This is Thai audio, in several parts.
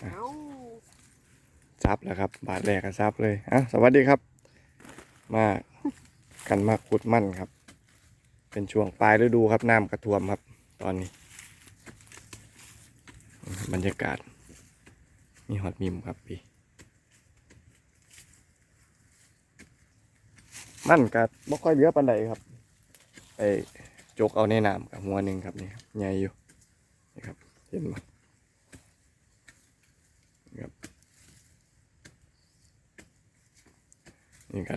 เอาซับแล้วครับ บาทแรกก็ซับเลยอะสวัสดีครับ มากันมาขุดมั่นครับ เป็นช่วงปลายฤดูครับน้ำกระท่วมครับ ตอนนี้ บรรยากาศ มีฮอตมิมครับพี่มั่นกัดบ่ค่อยเหลือปันใดครับไอ้จกเอาในน้ำกับหัวหนึ่งครับนี่ครับใหญ่อยู่นี่ครับเห็นไหมนี่ครับ นี่ก็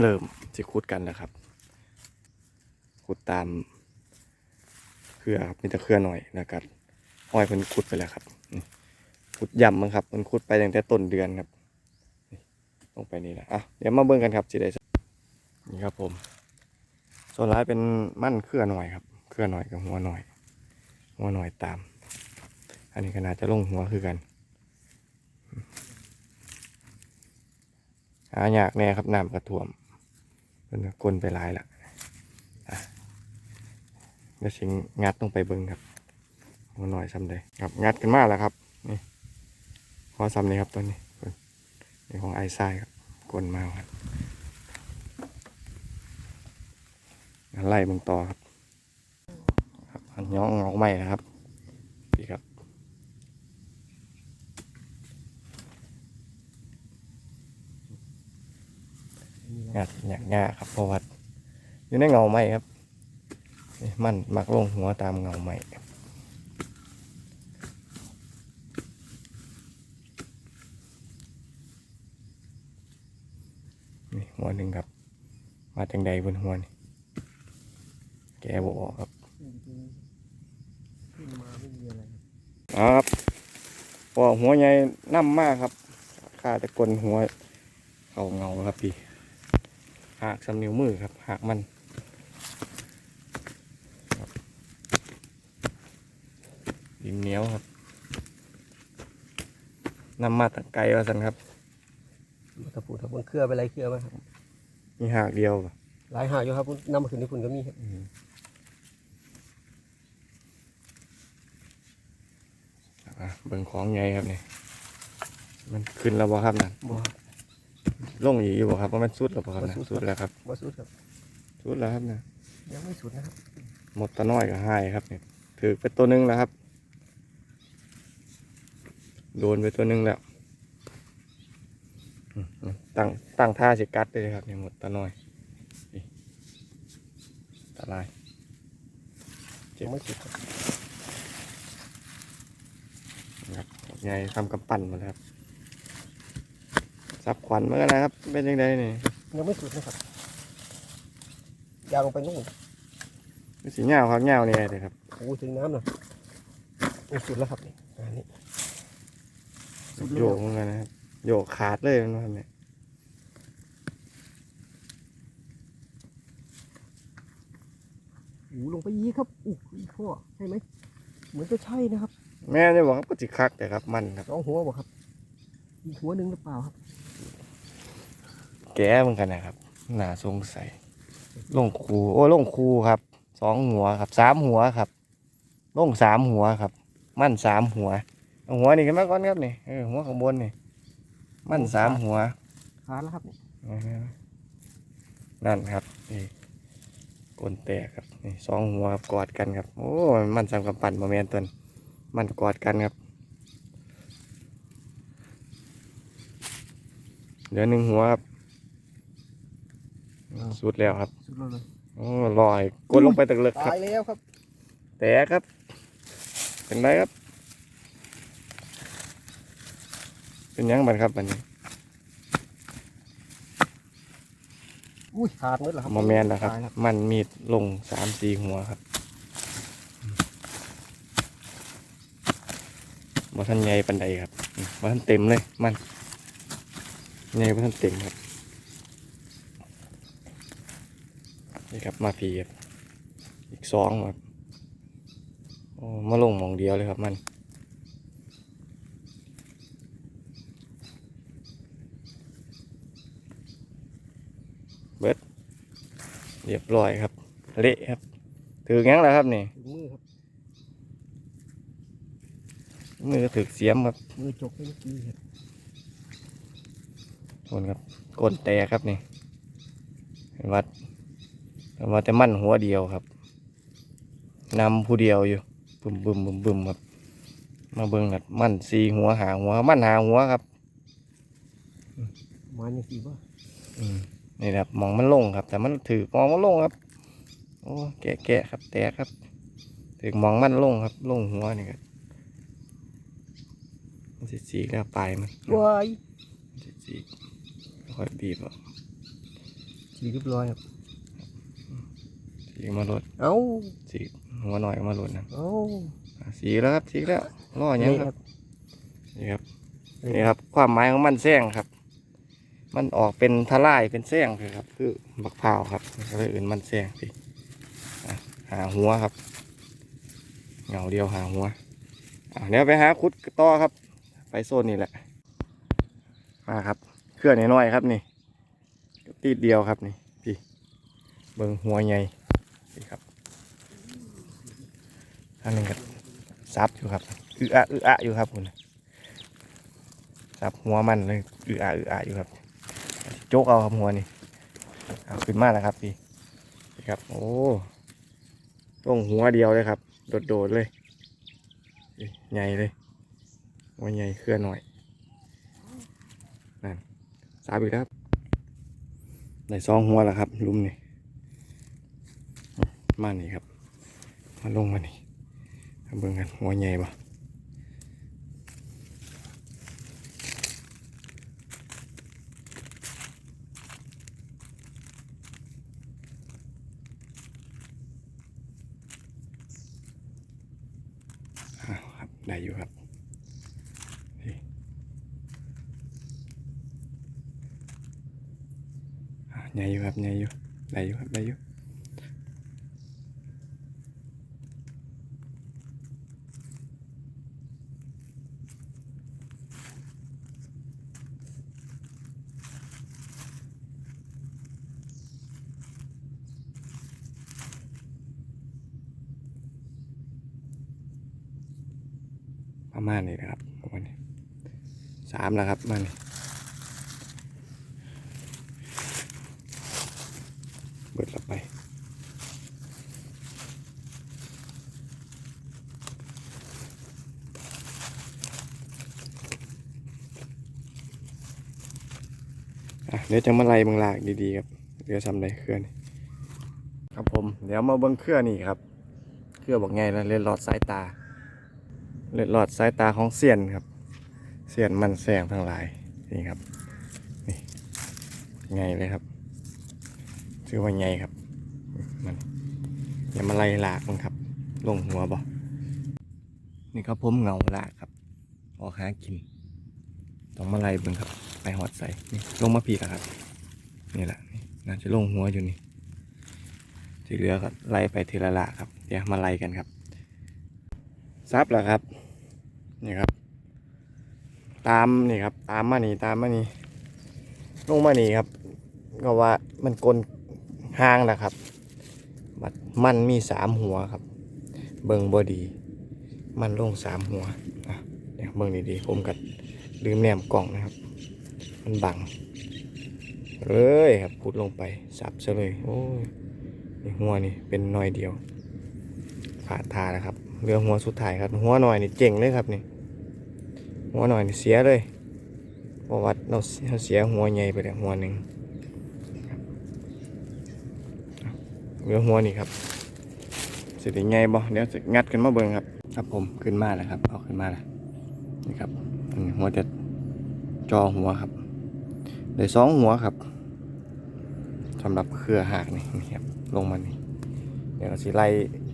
เริ่มจะขุดกันแล้วครับขุดตามเครือครับมีแต่เครือหน่อยแล้วก็ห้อยเพิ่นขุดไปแล้วครับขุดย่ำมั้งครับเพิ่นขุดไปตั้งแต่ต้นเดือนครับลงไปนี่แหละอะเดี๋ยวมาเบิ่งกันครับสิได้นี่ครับผมส่วนร้ายเป็นมั่นเครือหน่อยครับ เครือหน่อยกับหัวหน่อย หัวหน่อยตาม อันนี้ก็น่าจะลงหัวคือกัน หายากแน่ครับน้ำกระท่วมเพิ่นกลนไปหลายละอะเดี๋ยวสิงงัดลงไปเบิ่งครับหัวหน่อยซ้ำใดครับงัดกันมากแล้วครับนี่พอซ้ำนี้ครับตัวนี้นี่ของไอซ่ายครับกลนมาครับไล่เบิ่งต่อครับครับอันย้องเงาใหม่นะครับพี่ครับ งัดหยากง่าครับเพราะว่าอยู่ในเงาไม้ครับ มันมักลงหัวตามเงาไม้นี่หัวหนึ่งครับ มาจังใดบนหัวนี่แกบอกครับขึ้นมาไม่มีอะไรครับพอหัวใหญ่น้ำมากครับข้าจะกลนหัว เขาเงาครับพี่ หักสำนิ้วมือครับหักมันครับดินเหนียวครับน้ำมาตะไกลว่าสันครับตะปูตะปูเครือไปไรเครือมาครับมีหักเดียวบ่หลายหากอยู่ครับนำมาขึ้นที่คุณก็มีครับอืมอะเบิ่งของใหญ่ครับนี่มันขึ้นแล้วบ่ครับนั่นบ่ ลงอีกอยู่บ่ครับว่ามันสุดแล้วบ่ครับบ่นะสุดสุดแล้วครับบ่สุดครับ สุดแล้วครับนะยังไม่สุดนะครับหมดตะน้อยก็ให้ครับเนี่ยถือไปตัวหนึงแล้วครับ โดนไปตัวหนึงแล้วอืมตั้งตั้งท่าสิกัดเลยครับเนี่ยหมดตะน้อยนี่ตะลาย เจ็บ ยังไม่สุดครับครับไงทำกำปั้นหมาแล้วครับ สับขวัญเมื่อนะครับ เป็นยังไงนี่ยังไม่สุดนะครับยาวลงไปนู่นเป็นสีเงาครับเงาเนี่ยเลยครับโอ้ถึงน้ำนะไม่สุดแล้วครับนี่อันนี้สุดโยแล้วกเหมือนกันนะครับโยกขาดเลยนะครับเนี่ยโอ้ลงไปยีกครับอู้อีกพ่อใช่ไหมเหมือนจะใช่นะครับ แม่จะบอกครับก็จิคักแต่ครับมันครับสองหัวบ่ครับ อีกหัวหนึ่งหรือเปล่าครับ แก้เหมือนกันนะครับน่าสงสัยลงคูโอ้ลงคูครับสองหัวครับสามหัวครับลงสามหัวครับ มั่นสามหัวเอาหัวนี่ขึ้นมาก่อนครับนี่เออหัวข้างบนนี่ มั่นสามหัวขาดแล้วครับนี่นั่นครับนี่กลนแตกครับนี่สองหัวครับกอดกันครับ โอ้ยมันสำกับปั่นมาแมนตัวนี้มันกอดกันครับ เหลือหนึ่งหัวครับสุดแล้วครับสุดแล้วเลยโอ้ลอยกดลงไปตะเลึกครัตาบยแล้วครับ แตกครับเป็นไรครับ เป็นหยังบันครับบันนี้อุ้ยขาดหมดแล้วครับมาแมนนะครับตายแล้วมันมีดลงสามสี่หัวครับมาท่านใหญ่ปันใดครับมาท่านเต็มเลยมัน ใหญ่มาท่านเต็มครับ นี่ครับมาพีครับอีกสองครับโอ้มาลงหมองเดียวเลยครับมันเบิดเรียบร้อยครับ เละครับ ถืองั้งแล้วครับนี่ถึงมือครับมือถึกเสียมครับมือจกไปเมื่อกี้ครับ คนครับก้นแตกครับนี่เห็นวัดเห็นว่าแต่มั่นหัวเดียวครับนำผู้เดียวอยู่บึมบึมบึมบึมครับ มาเบิ่งครับมั่นสีหัวหาหัว มั่นหาหัวครับมาอย่างสี่ว่าอืมนี่ครับมองมันลงครับ แต่มันถือมองมันลงครับ โอ้แกะแกะครับ แตกครับ ถือมองมันลงครับ ลงหัวนี่ครับมันสิสีกแล้วปลายมันว้ายมันสิสีก ค่อยบีบออกสีเรียบร้อยครับสีกมาลดเอ้าสีกหัวหน่อยก็มาลดนะเอ้าอะสีแล้วครับสีกแล้วล่ออย่างนี่คครัรับบนี่ครับนี่ครับ ความหมายของมันแซงครับ มันออกเป็นทลายเป็นแซงเลยครับ คือบักพร้าวครับก็เลยอื่นมันแซงสิอะหาหัวครับเงาเดียวหาหัวอะเดี๋ยวไปหาคุดต่อครับ ไปโซนนี่แหละมาครับ เครื่องน้อยๆครับนี่ตีดเดียวครับนี่พี่เบิ่งหัวใหญ่นี่ครับอันนึงครับซับอยู่ครับอืออะอืออะอยู่ครับคุณซับหัวมันเลยอืออะอืออะอยู่ครับโจกเอาครับหัวนี่เอาขึ้นมาแล้วครับพี่นี่ครับ โอ้ต้องหัวเดียวเลยครับ โดดๆเลยใหญ่เลยหัวใหญ่เคลื่อนหน่อย สาบอีกแล้วครับได้สองหัวแล้วครับลุมนี่มานี่ครับ มาลงมานี่เบิ่งกันหัวใหญ่ปะอ้าวครับ ได้อยู่ครับนี่อ่า ใหญ่อยู่ครับใหญ่อยู่ได้อยู่ครับได้อยู่ประมาณนี้นะครับประมาณนี้สามแล้วครับมานี่เบิดละไป อะ เดี๋ยวจะมาไล่บางลากดีๆครับเดี๋ยวทำไรเครื่องนี่ครับผม เดี๋ยวมาเบิ้งเครื่องนี่ครับ เครื่องบอกไงแล้วเล่นหลอดสายตา เลือดหลอดสายตาของเสียนครับ เสียนมันแสงทั้งหลายนี่ครับนี่ไงเลยครับชื่อว่าไงครับมันอย่ามาไล่ลากมันครับ ลงหัวบ่นี่ครับผมเงาลากครับออกหากิน ต้องมาไล่เบิ่งครับ ไปหอดใส่นี่ลงมาพีแล้วครับ นี่แหละน่าจะลงหัวอยู่นี่ที่เหลือก็ไล่ไปทีละละครับ เดี๋ยวมาไล่กันครับซับแล้วครับ นี่ครับ ตามนี่ครับ ตามมานี่ตามมานี่ลงมานี่ครับ ก็ว่ามันกลนห้างนะครับบัดมันมีสามหัวครับ เบิงบอดี มันลงสามหัวอะเดี๋ยเบิงดีๆผมกัดลืมแนมกล่องนะครับ มันบัง เลยครับพุดลงไปสับซะเลย โอ้ยนี่หัวนี่เป็นหน่อยเดียวขาดทานะครับเรือหัวสุดท้ายครับ หัวหน่อยนี่เจ๋งเลยครับนี่ หัวหน่อยนี่เสียเลยเพราะวัดเราเราเสียหัวใหญ่ไปแล้วหัวหนึ่งเรือหัวนี่ครับสิได้ไงบ่เดี๋ยวจะงัดขึ้นมาเบิ่งครับ ครับผมขึ้นมาแล้วครับ เอาขึ้นมาแล้วนี่ครับหัวจะจอหัวครับ ได้สองหัวครับสำหรับเครือหากนี่นี่ครับลงมานี่เดี๋ยวเราสิไล่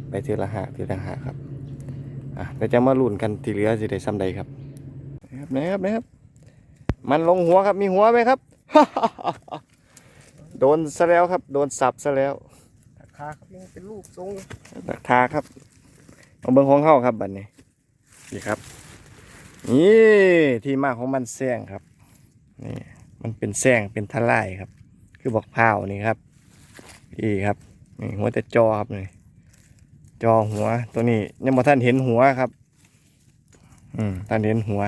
ไปทีละหากทีละหากครับอะเดี๋ยวจะมาลุ้นกันทีเหลือสิได้ซ้ำใดครับนะครับนะครับนะครับ มันลงหัวครับมีหัวไหมครับ โดนซะแล้วครับ โดนสับซะแล้วราคาครับยังเป็นรูปทรงดักทาครับเอาเบิ้งของเข้าครับบัดนี้นี่ครับนี่ที่มาของมันแซงครับนี่ มันเป็นแซงเป็นทลายครับ คือบอกพร้าวนี่ครับนี่ครับนี่หัวแต่จอครับนี่จอหัวตัวนี้ยังบ่ท่านเห็นหัวครับ อืมตอนเห็นหัว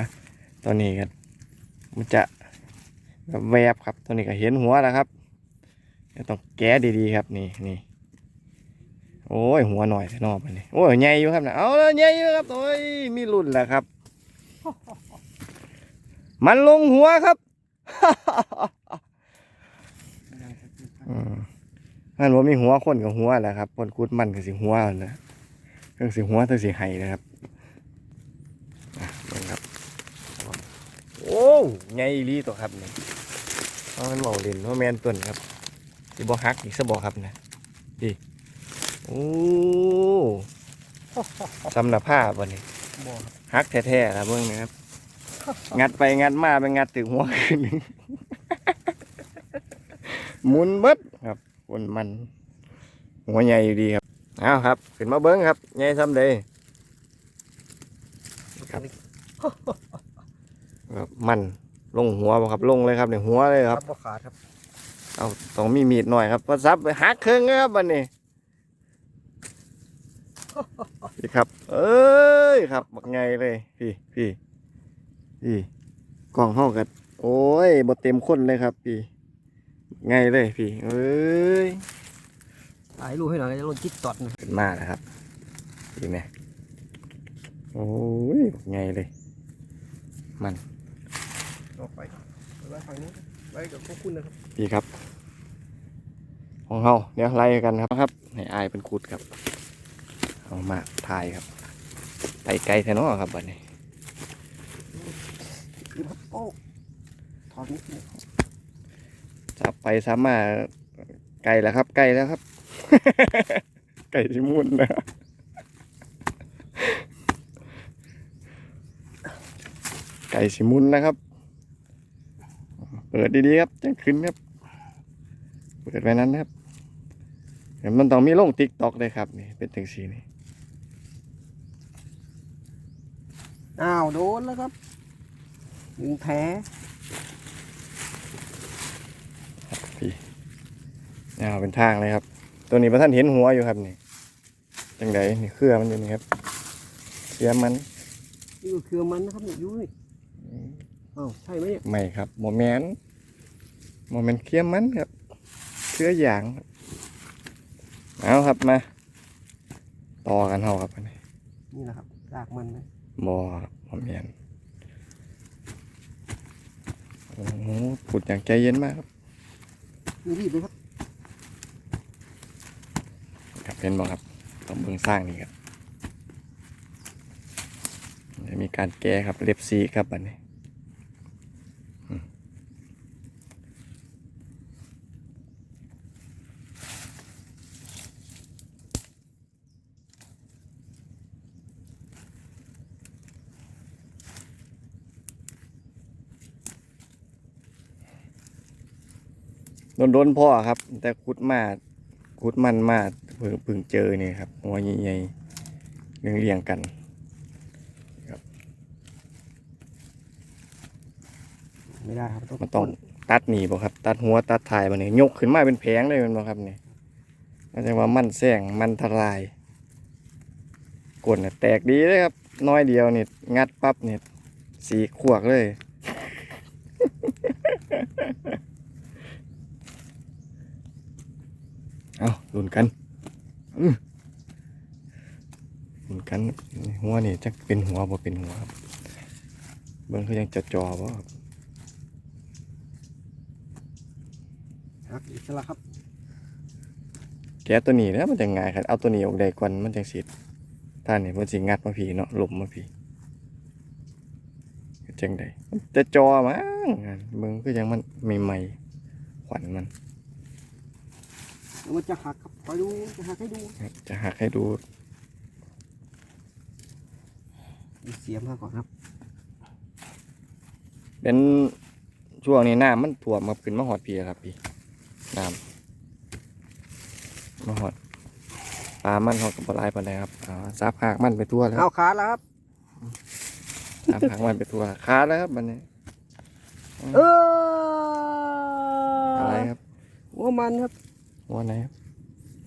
ตอนนี้ก็มันจะแบบแวบครับตอนนี้ก็เห็นหัวแล้วครับเดี๋ยวต้องแก้ดีๆครับนี่นี่โอ้ยหัวหน่อยนอกไปนี่โอ้ยใหญ่อยู่ครับนะเอาแล้วใหญ่อยู่ครับโอ้ยมีรุ่นแล้วครับ มันลงหัวครับอื มมันว่ามีหัวคนกับหัวแหละครับคนคุดมันกับสิหัวเอานะเครื่องสิหัวเทั้งสิไห้นะครับอะเบิ่งครับ โอ้ใหญ่อีหลีตัวครับนี่เพราะมันเบาเล่นเพราะแมนต้นครับสิบ่ฮักอีกซะบ่ครับนะดิโอ้สำนับผ้าบ่นี่บ่ครับฮักแท้ๆครับเบิ่งนะครับ งัดไปงัดมาไปงัดถึงหัวขึ้นหมุนเบิดครับคนมัน หัวใหญ่อยู่ดีครับเอาครับขึ้นมาเบิ้งครับใหญ่ซ้ำเลยครับครับมันลงหัวบ่ครับลงเลยครับเนี่ยหัวเลยครับบ่ขาดครับ เอาต้องมีมีดหน่อยครับพอซับไปหักครึ่งนะครับบันนี้พี่ครับ เอ้ยครับบักไงเลย พี่พี่ พี่กล่องห้องกันโอ้ยบดเต็มคนเลยครับ พี่ไงเลยพี่เอ้ยถ่ายรูปให้หน่อยจะลงจิ๊กตอดนะขึ้นมาแล้วครับพี่เนี่ยโอ้ยบักไงเลย มันออกไปไว้ฝั่งนี้ไว้กับพวกคุณนะครับพี่ครับ ของเราเดี๋ยวไล่กันครับครับให้อายเป็นขุดครับเอามาถ่ายครับ ไปไกลแท้เนาะครับบัดนี้ คือครับโอ้ถอดนิดนึงจับไปซ้ำมาไกลแล้วครับไกลแล้วครับ ไก่ชิมุนนะไก่ชิมุนนะครับ เปิดดีๆครับจะขึ้นครับ เปิดไว้นั้นนะครับเดี๋ยวมันต้องมีลงติ๊กตอกเลยครับนี่เป็นถึงสีนี่อ้าวโดนแล้วครับ หนึ่งแผลพี่นี่เอาเป็นทางเลยครับ ตัวนี้พระท่านเห็นหัวอยู่ครับนี่จังไดนี่เครือมันอยู่นี่ครับเสียมันนี่ก็คือมันนะครับเนี่ยอยุ้ยอ้าวใช่ไหมเนี่ยไม่ครับโมเมนโมเมนเคียมมันครับเครืออย่างครับเอาครับมาต่อกันเฮาครับอันนี้นี่แหละครับรากมันนะบอครับโมเมน โอ้โหพูดอย่างใจเย็นมากครับนี่รีบเลยครับครับเป็นบอครับต้องเบิ่งสร้างนี่ครับจะมีการแก้ครับเล็บซีครับอันนี้ โดนๆพ่อครับ แต่คุดมาคุดมันมาเพิ่งเพิ่งเจอนี่ครับหัวใหญ่ๆเรียงเรียงๆกันไม่ได้ครับมันต้องตัดหนีบ่ครับ ตัดหัวตัดถ่ายมันนี่ยกขึ้นมาเป็นแผงเลยแมันบ่ครับนี่มันจะว่ามันแซงมันทลายกดน่ะแตกดีเลยครับ น้อยเดียวนี่งัดปั๊บนี่สีขวกเลย เอาลุ้นกันอื้อลุ้นกันหัวนี่จะเป็นหัวบ่เป็นหัวครับเบิ่งคือยังจะจอบ่ครับครับอิสระครับแกะตัวนี้แล้วมันจะง่ายครับเอาตัวนี้ออกได้ก่อนมันจังสิท่านนี่มันสิงัดมาผีเนาะหลบมาผีจังไดมันจะจอมั้งเบิ่งคือยังมันใหม่ๆขวัญมัน แล้วมันจะหักครับคอยดูจะหักให้ดูครับจะหักให้ดูดูเสียมมาก่อนครับ เป็นช่วงนี้น้ำมันท่วมมาขึ้นมาหอดพี่ครับพี่น้ำมาหอดปลามันเขากับบหลายปานใดครับอ่าซับหากมันไปทั่วแล้วเอาขาดแล้วครับซับหากมันไปทั่วขาดแล้วครับมันนี้เอออะอะไรครับหัวมันครับ หัวไหนครับ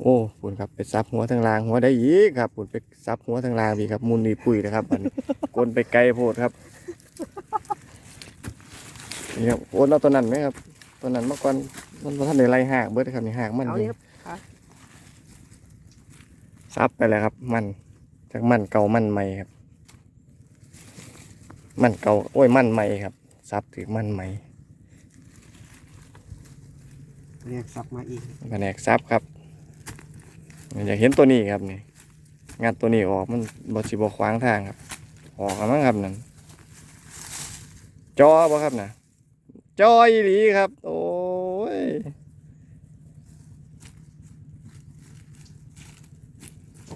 โอ้ปุ่นครับไปซับหัวทางลางหัวได้อีกครับปุ่นไปซับหัวทางลางพี่ครับมุนนี่ปุยนะครับมันกลนไปไกลโพดครับนี่ครับโอนเอาตัวนั้นไหมครับตัวนั้นเมื่อก่อนมันบ่ท่านในไรหากเบิดครับนี่หากมันเอาอยู่นี่ครับขาซับไปแล้วครับ มันจากมันเก่ามันใหม่ครับ มันเก่าโอ้ยมันใหม่ครับซับถือมันใหม่ เรียกสับมาอีกแผนกซับครับอยากเห็นตัวนี้ครับนี่งานตัวนี้ออกมันบสิบขวางทางครับ ออกแล้วมั้งครับนั่นจอบ่ครับนะจออีหลีครับ โอ้ย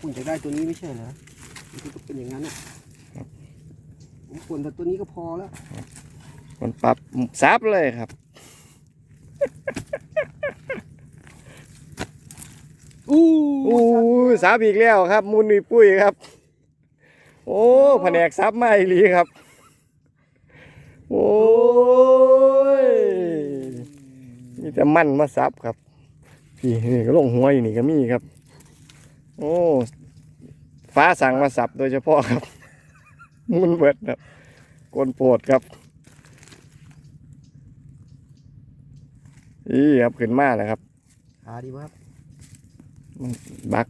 คุณจะได้ตัวนี้ไม่ใช่เหรอมันก็เป็นอย่างนั้นอะผมควรแต่ตัวนี้ก็พอแล้วมันปรับซับเลยครับ อู้อู้ยซับอีกแล้วครับมุนอีปุ้ยครับ โอ้แผนกซับมาอีหลีครับ โอ้ยมีแต่มั่นมาซับครับพี่นี่ก็ลงหัวอยู่นี่ก็มีครับ โอ้ฟ้าสั่งมาสับโดยเฉพาะครับ มุนเบิดครับกวนโปวดครับอี่ครับขึ้นมาแล้วครับขาดีครับ มากบัก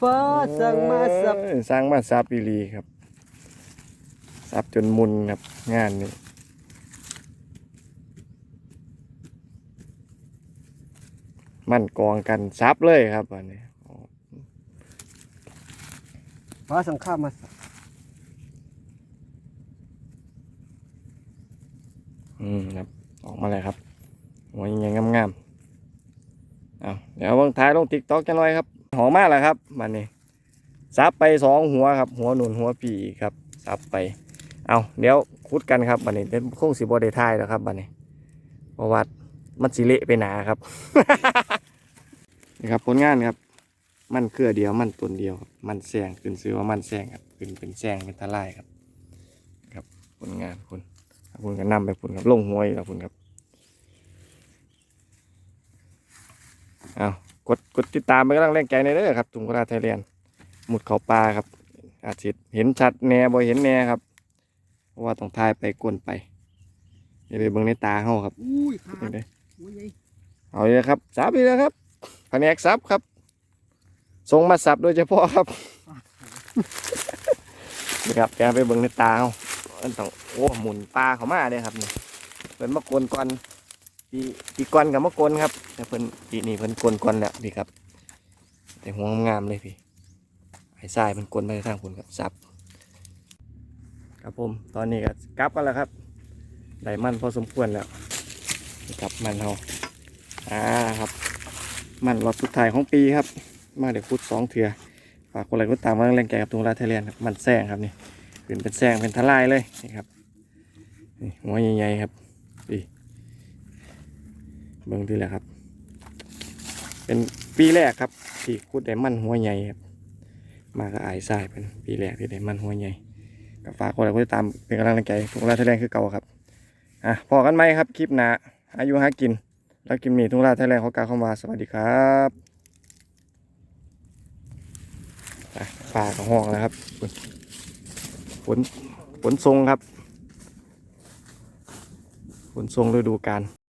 ฟ้าสั่งมาสับเอ้ยสั่งมาสับอีหลีครับสับจนมุนครับงานนี้มันกองกันซับเลยครับอันนี้ฟ้าสั่งข้ามมาสับอืมครับ ออกมาเลยครับหัวยังไงงามๆ เอาเดี๋ยวเบางท้ายลงติ๊กต็อกกันหน่อยครับ หอมมากแล้วครับมันนี่ซับไปสองหัวครับ หัวหนุนหัวปีครับซับไป เอาเดี๋ยวคุดกันครับบันนี้เดี๋ยวคงสิบอได้ทายแล้วครับบันนี้เพราะว่ามันสิเละไปหนาครับนี่ครับผลงานครับ มันเครือเดียวมันตนเดียวครับมันแซงขึ้นซื้อว่ามันแซงครับขึ้นเป็นแซงเป็นทลายครับ ครับผลงานคุณคุณก็นำไปคุณครับลงหวยแล้วคุณครับ เอากดกดติดตามไปกำลังแรงใจในเด้อครับตุงกราไทยแลนด์หมุดเขาปลาครับ อาทิตย์เห็นชัดแน่บ่เห็นแน่ครับเพราะว่าต้องทายไปกลนไปอย่าไปเบิ่งในตาเฮาครับอุ้ยขาเห็นดไหมโอ้ยไงเอาเลยครับซับเลยนะครับแผนกซับครับส่งมาสับโดยเฉพาะครับนี่ครับแกไปเบิ่งในตาเฮามันต้องโอ้หมุนปลาเขามาเลยครับนี่เพิ่นมากลนก่อน ปีปีก่อนกับมากลนครับ แต่เพิ่นปีนี้เพิ่นกลนก่อนแล้วพี่ครับ แต่หัวงามเลยพี่ไอ้ทรายมันกลนไปทางคุณครับซับครับผมตอนนี้ก็กลับกันแล้วครับได้มันพอสมควรแล้วนี่ครับมันเฮาอ่าครับ มันรอบสุดท้ายของปีครับ มาเดี๋ยวพุดสองเถื่อฝากคนอะไรก็ตามมาแรงใจกับตรงราไทยแลนด์ครับมันแซงครับนี่ขึ้นเป็นแซงเป็นทลายเลยนี่ครับนี่หัวใหญ่ๆครับดี เบิ่งดีแหละครับ เป็นปีแรกครับ ที่คุดไดมันหัวใหญ่ครับมาก็อายทรายเป็นปีแรกที่ไดมันหัวใหญ่ก็ฝาคนอะไรก็ตามเป็นกำลังใจทุกราไทยแลนด์คือเก่าครับอะพอกันไหมครับคลิปหนาอายุหากิน แล้วคลิปนี้ทุกราไทยแลนด์เขากล่าวเข้ามาสวัสดีครับอะป่าของห้องแล้วครับฝนฝนทรงครับฝนทรงฤดูกาล